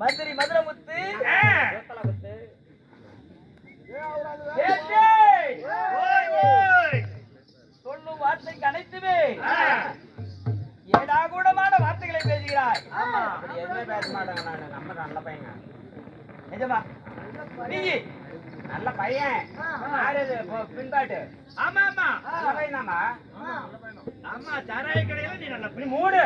மந்திரி மதுரமுத்து. சொல்லும் வார்த்தைக்கு அனைத்துமே. ஏடாகூடமான வார்த்தைகளை பேசுகிறாய். ஆமா. எதுவுமே பேச மாட்டாங்க நானு நம்ம நல்ல பையங்க. நிஜமா? நீ நல்ல பையன். பின்பாட்டு. ஆமா ஆமா. நல்ல பையனாமா? ஆமா சாராய கடையில நீ நல்ல நீ பெண் மூடு!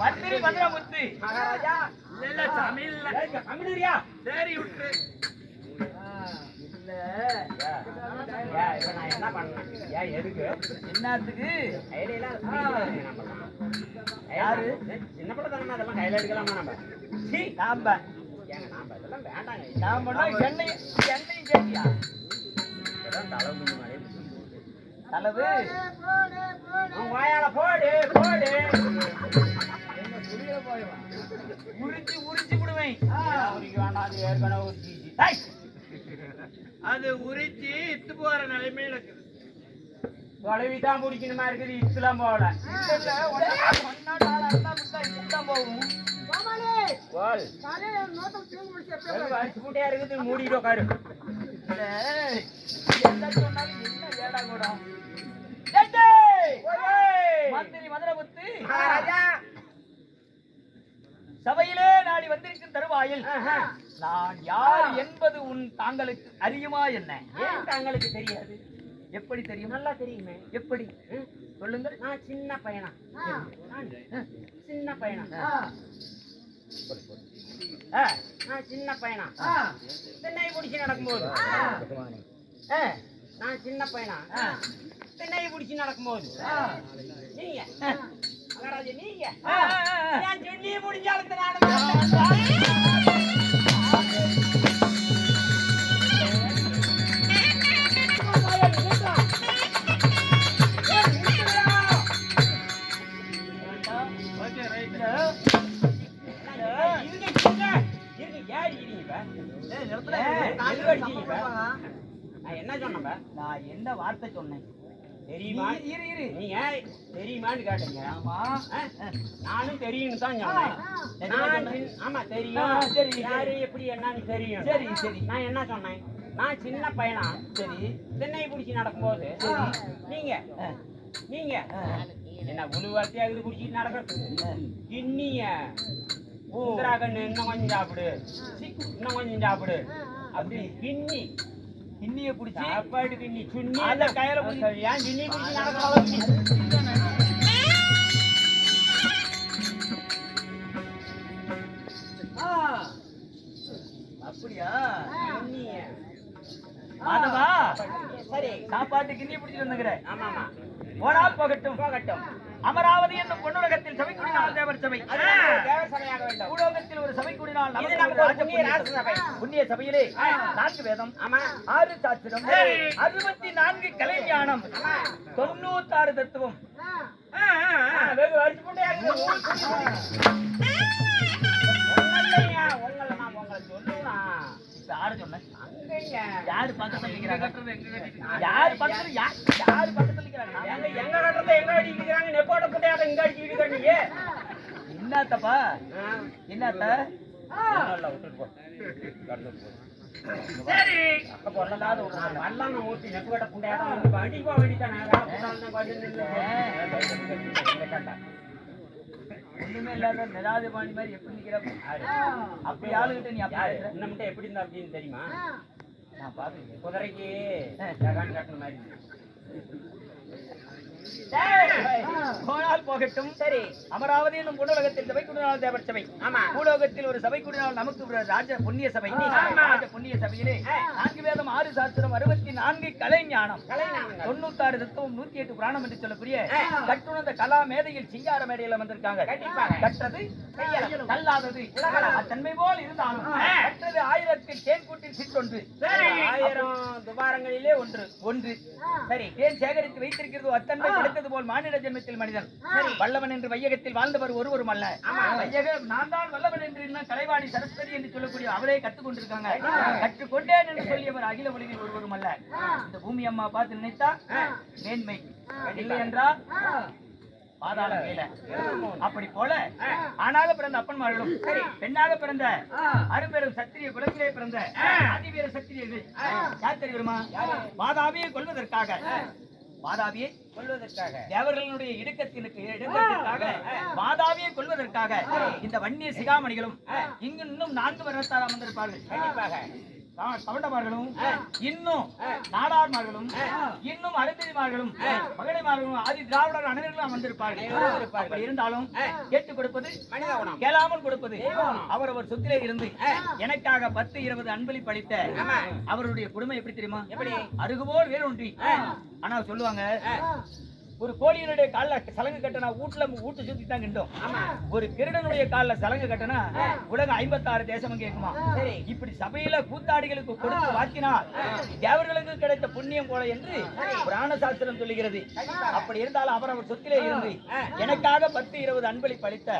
மந்திரி மதுரமுத்து மகாராஜா இல்ல இல்ல சமையல் இல்ல கம்முனுரியா? சரி எதுக்கு? என்னத்துக்கு. யாரு? சின்ன பிள்ளைத்தனமா அதெல்லாம் கையில எடுக்கலாமா நம்ம? சீ, நாம ஏங்க, நாம இதெல்லாம் வேண்டாங்க. நாம எண்ணெய் எண்ணெயும் சேர்த்தியா இதெல்லாம் தலை குண்டு மாதிரி இருக்கு. தலைவு உன் வாயால போடு போடு. உரிச்சு உரிச்சு விடுவேன். அது உரிச்சு இத்து போற நிலைமையில இருக்குது. தொலைவி தான் பிடிக்கணுமா இருக்குது? இத்துலாம் போகல. மூட்டையா இருக்குது? மூடிட்டு உட்காரு இல்ல, என்ன ஏய், மந்திரி மதுரமுத்து மகாராஜா! சபையிலே நாடி வந்திருக்கும் தருவாயில். நான் யார் என்பது உன் தாங்களுக்கு அறியுமா என்ன? ஏன் தங்களுக்கு தெரியாது? எப்படி தெரியும்? நல்லா தெரியுமே. எப்படி. சொல்லுங்கள். நான் சின்ன பையனா? சின்ன பையனா? நான் சின்ன பையனா? திண்ணை பிடிச்சி நடக்கும்போது? நான் சின்ன பையனா? திண்ணை பிடிச்சி நடக்கும்போது. நீங்க நீங்க. ஆ, ஆ. ஏன் சென்னியை தெரியுமான்னு கேட்டீங்க. ஆமா? நானும் தெரியும்னு தான் சொன்னேன். ஆமா தெரியும். யாரு எப்படி என்னன்னு தெரியும். சரி, சரி. நான் என்ன சொன்னேன்? நான் சின்ன பையனா? சரி. திண்ணை பிடிச்சி நடக்கும்போது. நீங்க. நீங்க. என்ன உழுவாத்தியாகுது குடிச்சிட்டு நடக்கிறது. கிண்ணிய ஊந்திரா கண்ணு இன்னும் கொஞ்சம் சாப்பிடு. இன்னும் கொஞ்சம் சாப்பிடு. அப்படி கிண்ணி. இன்னிய புடிச்சு சாப்பாடு கிண்ணி. சுண்ணி பிடிச்சி- ஏன் கிண்ணி பிடிச்சி நடக்கிற அப்படியா? மாதவா? சரி சாப்பாட்டுக்கு இன்னி பிடிச்சிட்டு வந்துங்கிற ஆமா ஆமா போனால் போகட்டும். போகட்டும். அமராவதி என்னும் பொன்னுலகத்தில் சபை கூடினால் தேவர் சபை. பூலோகத்தில் ஒரு சபை கூடினால் புண்ணிய சபையிலே நான்கு வேதம் ஆமா. ஆறு சாஸ்திரம். அறுபத்தி நான்கு கலை ஞானம் தொண்ணூத்தாறு தத்துவம். வெகு வரிசை யாரு சொன்ன அங்கங்க யாரு பக்கத்துல நிக்கிறாங்க கட்டுறது எங்க கட்டிட்டு யாரு பக்கத்துல யா- யாரு பக்கத்துல நிக்கிறாங்க எங்க எங்க கட்டுறத எங்க அடிக்கிறாங்க நெப்போட புண்டையாத இங்க அடிக்கிறீங்க நீங்க என்னத்தப்பா என்னத்த விட்டுட்டு போ. சரி அக்க பொருளாத விடுறாங்க நல்லா நான் ஊத்தி நெப்பு கட்ட வேண்டித்தானே ஒண்ணுமே இல்லாத நிராஜபாணி மாதிரி எப்படி நிக்கிற அப்படி? ஆளுகிட்ட நீ? இன்னும் எப்படி இருந்தா அப்படின்னு தெரியுமா? நான் பாத்துக்கிறேன். குதிரைக்கு ஜகான் கட்டின மாதிரி. போனால் போகட்டும். சரி. அமராவதி என்னும் பூலோகத்தில் சபை கூடினால் தேவர் சபை. ஆமா. பூலோகத்தில் ஒரு சபை நமக்கு ராஜ புண்ணிய சபை. ராஜ புண்ணிய சபையிலே நான்கு வேதம் ஆறு சாஸ்திரம் அறுபத்தி நான்கு கலை ஞானம் நாங்கள் தொண்ணூத்தாறு தத்துவம் நூத்தி எட்டு புராணம் என்று சொல்லக்கூடிய கட்டுணர்ந்த கலா மேதையில் சிங்கார மேடையில வந்திருக்காங்க. கற்றது கல்லாதது தன்மை போல் இருந்தாலும் கற்றது ஆயிரத்தில் தேன் கூட்டில் சிற்றொன்று. சரி. ஆயிரம் துபாரங்களிலே ஒன்று. ஒன்று சரி. தேன் சேகரித்து வைத்திருக்க இருக்கிறதோ அத்தன்மை படைத்தது போல் மானிட ஜென்மத்தில் மனிதன். வல்லவன் என்று வையகத்தில் வாழ்ந்தவர் ஒருவரும் அல்ல. வையகம் நான் தான் வல்லவன் என்று கலைவாணி சரஸ்வதி என்று சொல்லக்கூடிய அவரே கற்றுக் கொண்டிருக்காங்க கற்றுக்கொண்டேன் என்று சொல்லியவர் அகில உலகில் ஒருவரும் அல்ல. இந்த பூமி அம்மா பார்த்து நினைத்தா? மேன்மை. இல்லை என்றால் அப்படி போல ஆணாக பிறந்த அப்பன்மார்களும் பெண்ணாக பிறந்த அரும்பெரும் சத்திரிய குலத்திலே பிறந்த அதிவீர சத்திரியர்கள். யார் தெரியுமா? மாதாவியை கொல்வதற்காக. மாதாவியை கொள்வதற்காக தேவர்களுடைய இடுக்கத்தினுக்கு இடுக்கத்திற்காக மாதாவியை கொல்வதற்காக இந்த வன்னிய சிகாமணிகளும் இங்கு இன்னும் நான்கு வருடத்தால் அமர்ந்திருப்பார்கள். கண்டிப்பாக. கவண்டமார்களும் இன்னும் நாடார்மார்களும் இன்னும் அருந்ததிமார்களும் மகளிமார்களும் ஆதி திராவிடர் அனைவர்களும் வந்திருப்பார்கள் அப்படி இருந்தாலும் கேட்டுக் கொடுப்பது கேளாமல் கொடுப்பது அவரவர் சொத்திலே இருந்து எனக்காக பத்து இருபது அன்பளிப்பு அளித்த அவருடைய குடும்பம் எப்படி தெரியுமா? எப்படி? அருகுபோல் வேரூன்றி ஆனா சொல்லுவாங்க ஒரு கோழியினுடைய கால்ல சலங்கு கட்டினா வீட்டுல வீட்டு சுத்தி தான் கிண்டோம் ஒரு கிருடனுடைய கால்ல சலங்கு கட்டினா உலகம் ஐம்பத்தாறு தேசமும் கேட்குமா. இப்படி சபையில கூத்தாடிகளுக்கு கொடுத்து வாக்கினால் தேவர்களுக்கு கிடைத்த புண்ணியம் போல என்று புராண சாஸ்திரம் சொல்லுகிறது. அப்படி இருந்தாலும் அவரவர் சொத்திலே இருந்து எனக்காக பத்து இருபது அன்பளிப்பு அளித்த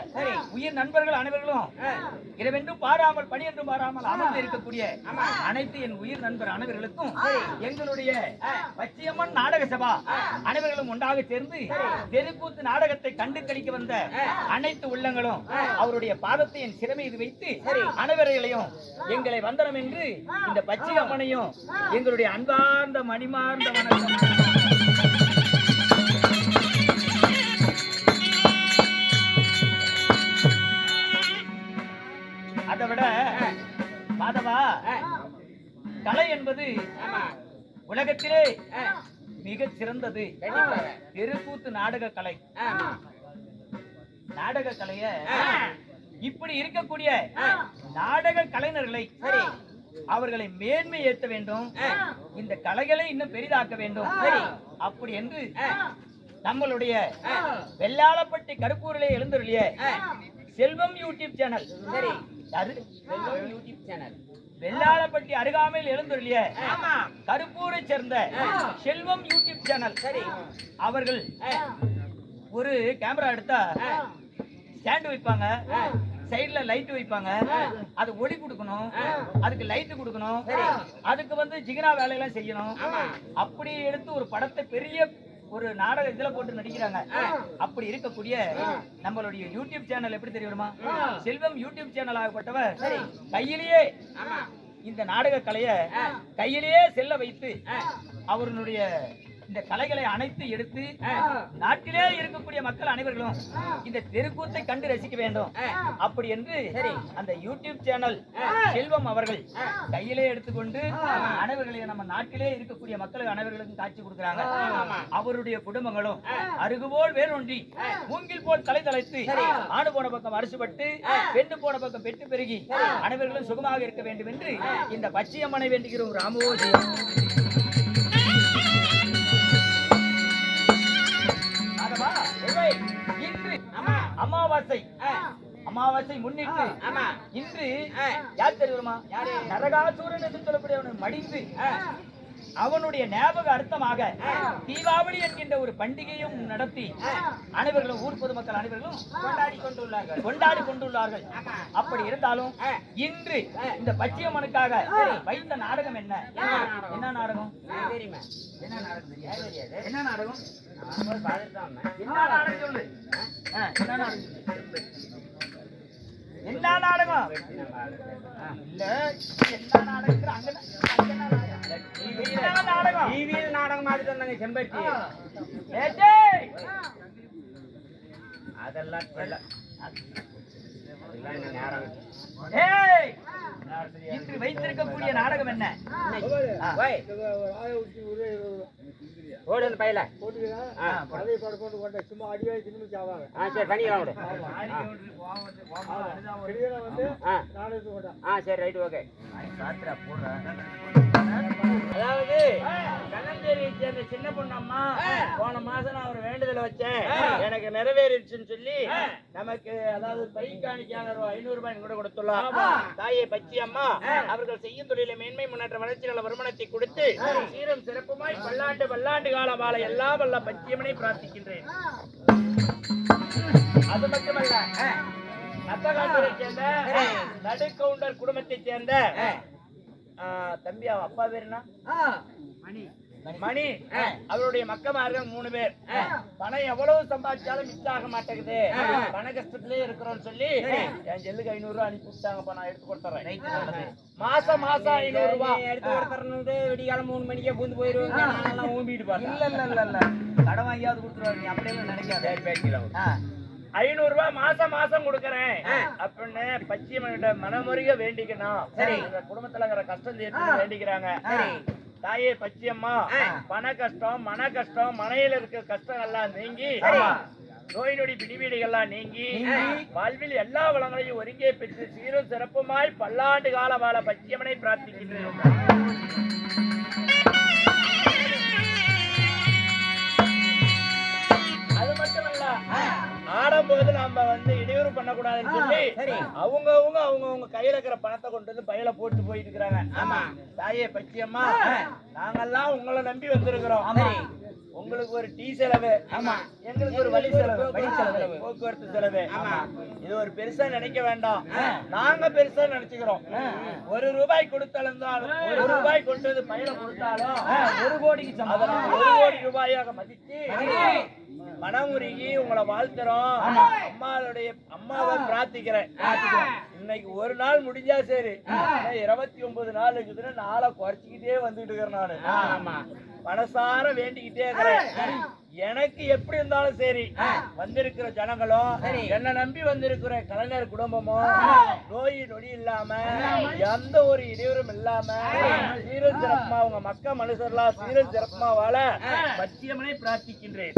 உயிர் நண்பர்கள் அனைவர்களும் இரவென்றும் பாராமல் பணி என்றும் பாராமல் அமர்ந்து இருக்கக்கூடிய அனைத்து என் உயிர் நண்பர் அனைவர்களுக்கும் எங்களுடைய பச்சியம்மன் நாடக சபா அனைவர்களும் ஒன்றாக சேர்ந்து தெருக்கூத்து நாடகத்தை கண்டு கழிக்க வந்த அனைத்து உள்ளங்களும் அவருடைய பாதத்தை என் சிறை மீது வைத்து அனைவர்களையும் எங்களை வந்தனம் என்று இந்த பச்சியம்மனையும் எங்களுடைய அன்பார்ந்த மணிமார்ந்த வணக்கம். அதை விட மாதவா கலை என்பது உலகத்திலே மிக சிறந்தது. தெருக்கூத்து நாடக கலை நாடக கலைய இப்படி இருக்கக்கூடிய நாடக கலைஞர்களை சரி. அவர்களை மேன்மை ஏற்ற வேண்டும். இந்த கலைகளை இன்னும் பெரிதாக்க வேண்டும். சரி. அப்படி என்று நம்மளுடைய வெள்ளாளப்பட்டி கருப்பூரிலே எழுந்தருளிய செல்வம் யூடியூப் சேனல். சரி. செல்வம் யூடியூப் சேனல். வெள்ளாளப்பட்டி அருகாமையில் எழுந்தருளிய கருப்பூரை சேர்ந்த செல்வம் யூடியூப் சேனல். சரி. அவர்கள் ஒரு கேமரா எடுத்தா ஸ்டாண்ட் வைப்பாங்க. சைடுல லைட் வைப்பாங்க. அது ஒளி கொடுக்கணும். அதுக்கு லைட் கொடுக்கணும். அதுக்கு வந்து ஜிகினா வேலையெல்லாம் செய்யணும். அப்படி எடுத்து ஒரு படத்தை பெரிய ஒரு நாடக இதுல போட்டு நடிக்கிறாங்க. அப்படி இருக்கக்கூடிய நம்மளுடைய யூடியூப் சேனல் எப்படி தெரியுமா? செல்வம் யூடியூப் சேனல் ஆகப்பட்டவர். கையிலேயே இந்த நாடக கலைய கையிலேயே செல்ல வைத்து அவர்களுடைய இந்த கலைகளை அனைத்து எடுத்து நாட்டிலே இருக்கக்கூடிய மக்கள் அனைவர்களும் இந்த தெருக்கூத்தை கண்டு ரசிக்க வேண்டும். அப்படி என்று அந்த யூடியூப் சேனல் செல்வம் அவர்கள் கையிலே எடுத்துக்கொண்டு அனைவர்களையும் நம்ம நாட்டிலே இருக்கக்கூடிய மக்களுக்கு அனைவர்களுக்கும் காட்சி கொடுக்குறாங்க. அவருடைய குடும்பங்களும் அருகுபோல் வேரொன்றி மூங்கில் போல் தலை தலைத்து ஆடு போன பக்கம் அரசுபட்டு பெண்ணு போன பக்கம் பெற்று பெருகி அனைவர்களும் சுகமாக இருக்க வேண்டும் என்று இந்த பச்சையம்மனை வேண்டுகிறோம். ராமோஜி அமாவாசை. அமாவாசை முன்னிட்டு இன்று யார் தெரியுமா? நரகாசூரன் என்று சொல்லக்கூடியவன் மடிந்து. அவனுடைய ஞாபக அர்த்தமாக தீபாவளி என்கின்ற ஒரு பண்டிகையும் நடத்தி அனைவர்களும் ஊர் பொதுமக்கள் அனைவர்களும் கொண்டாடி கொண்டுள்ளார்கள். கொண்டாடி கொண்டுள்ளார்கள். அப்படி இருந்தாலும் இன்று இந்த பச்சையம்மனுக்காக வைத்த நாடகம் என்ன? என்ன நாடகம்? என்ன நாடகம்? என்ன நாடகம் என்ன நாடகம் சொல்லு? என்ன நாடகம் நாடகம் இல்ல என்ன நாடகம் நாடகம் நாடகம் டிவியில் நாடகம் மாதிரி வந்தாங்க செம்பருத்தி. அதெல்லாம் சொல்ல அதெல்லாம் என்ன? நேரம் ஏய், இன்று வைத்திருக்கக்கூடிய நாடகம் என்ன ஆ. ஓய் ஓடு அந்த பையில ஆ சரி பண்ணிக்கலாம் விடு ஆ ஆ. சரி ரைட் ஓகே. போடுறேன் அதாவது கண்ணஞ்சேரியை சேர்ந்த சின்ன பொண்ணு அம்மா போன மாசம் நான் ஒரு வேண்டுதல் வச்சேன். எனக்கு நிறைவேறிடுச்சுன்னு சொல்லி நமக்கு அதாவது பை காணிக்கான ஒரு ஐநூறு ரூபாய் கூட கொடுத்துள்ளோம் தாயை பச்சி அம்மா அவர்கள் செய்யும் தொழிலை மேன்மை முன்னேற்ற வளர்ச்சி நல வருமானத்தை கொடுத்து சீரும் சிறப்புமாய் பல்லாண்டு பல்லாண்டு காலம் வாழ எல்லா வல்ல பச்சியம்மனை பிரார்த்திக்கின்றேன். அது மட்டுமல்ல அத்தகாலத்தை சேர்ந்த நடுக்கவுண்டர் குடும்பத்தைச் சேர்ந்த தம்பி அவன் அப்பா பேர் என்ன? மணி. அவருடைய மக்கமார்கள் மூணு பேர். பணம் எவ்வளவு சம்பாதிச்சாலும் மிஸ் ஆக மாட்டேங்குது பண கஷ்டத்திலே இருக்கிறோம்னு சொல்லி என் ஜெல்லுக்கு ஐநூறு ரூபாய் அனுப்பி விட்டாங்கப்பா நான் எடுத்து கொடுத்துறேன். மாசம் மாசம் ஐநூறு ரூபாய் எடுத்து கொடுத்துறது விடிகாலம் மூணு மணிக்கே பூந்து போயிருவாங்க. நானெல்லாம் ஊம்பிட்டு பார்த்தேன் இல்ல இல்ல இல்ல இல்ல. கடன் வாங்கியாவது கொடுத்துருவாரு. நீ அப்படியே நினைக்காத. ஐநூறு ரூபாய் மாசம் மாசம் கொடுக்கறேன். அப்படின்னு பச்சியம்மன்கிட்ட மனமுருக வேண்டிக்கணும். குடும்பத்துல கஷ்டம் தீர்த்து வேண்டிக்கிறாங்க. தாயே பச்சியம்மா பண கஷ்டம் மன கஷ்டம் மனையில இருக்கிற கஷ்டம் எல்லாம் நீங்கி. நோய் நொடி பிடிவீடுகள்லாம் நீங்கி வாழ்வில் எல்லா வளங்களையும் ஒருங்கே பெற்று சீரும் சிறப்புமாய் பல்லாண்டு கால வாழ பச்சியம்மனை பிரார்த்திக்கின்றேன். ஆடும்போது நாம வந்து இடையூறு பண்ணக்கூடாதுன்னு சொல்லி அவங்க அவங்க அவங்க அவங்க கையில இருக்கிற பணத்தை கொண்டு வந்து பையில போட்டு போயிட்டு இருக்கிறாங்க ஆமா. தாயே பச்சியம்மா நாங்கெல்லாம் உங்களை நம்பி வந்திருக்கிறோம். உங்களுக்கு ஒரு டீ செலவு. ஆமா. எங்களுக்கு ஒரு வழி செலவு. வழி செலவு. போக்குவரத்து செலவு. ஆமா. இது ஒரு பெருசா நினைக்க வேண்டாம். நாங்க பெருசா நினைச்சுக்கிறோம். ஒரு ரூபாய் கொடுத்தாலும் ஒரு ரூபாய் கொண்டு வந்து பையில கொடுத்தாலும் ஒரு கோடிக்கு ஒரு கோடி ரூபாயாக மதிச்சு மனம் உருகி உங்களை வாழ்த்துறோம். அம்மாளுடைய அம்மாவை பிரார்த்திக்கிறேன். இன்னைக்கு ஒரு நாள் முடிஞ்சா சரி. இருபத்தி ஒன்பது நாள் இருக்குதுன்னு நாளை குறைச்சிக்கிட்டே வந்துட்டு இருக்கிறேன் நானு. மனசார வேண்டிக்கிட்டே இருக்கிறேன். எனக்கு எப்படி இருந்தாலும் சரி. வந்திருக்கிற ஜனங்களும் என்ன நம்பி வந்திருக்கிற கலைஞர் குடும்பமும் நோய் நொடி இல்லாம எந்த ஒரு இடையூறும் இல்லாம சீரல் சிறப்புமா உங்க மக்க மனுஷர்லாம் சீரல் சிறப்புமா வாழ பச்சியம்மனை பிரார்த்திக்கின்றேன்.